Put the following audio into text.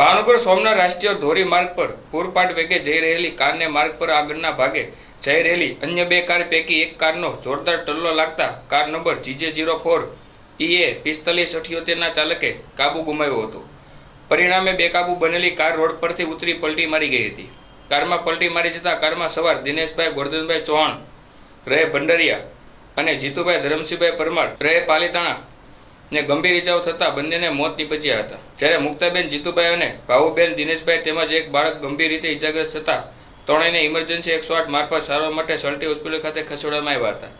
ભાવનગર સોમનાથ રાષ્ટ્રીય ધોરી માર્ગ પર પૂરપાટ વેગે જઈ રહેલી કારને માર્ગ પર આગળના ભાગે જઈ રહેલી અન્ય બે કાર પૈકી એક કારનો જોરદાર ટલ્લો લાગતા car number G J zero four E A પિસ્તાલીસ અઠ્યોતેરના ચાલકે કાબુ ગુમાવ્યો હતો. પરિણામે બેકાબુ બનેલી કાર રોડ પરથી ઉતરી પલટી મારી ગઈ હતી. કારમાં પલટી મારી જતા કારમાં સવાર દિનેશભાઈ ગોરધનભાઈ ચૌહાણ, રહે ભંડરિયા અને જીતુભાઈ ધરમસિંહભાઈ પરમાર, રહે પાલીતાણા ને ગંભીર ઇજાઓ થતાં બંનેને મોત નીપજ્યા હતા. જ્યારે મુક્તાબેન જીતુભાઈ અને ભાવુબેન દિનેશભાઈ તેમજ એક બાળક ગંભીર રીતે ઇજાગ્રસ્ત થતાં, ત્રણેયને ઇમરજન્સી એકસો આઠ મારફત સારવાર માટે સલટી હોસ્પિટલ ખાતે ખસેડવામાં આવ્યા હતા.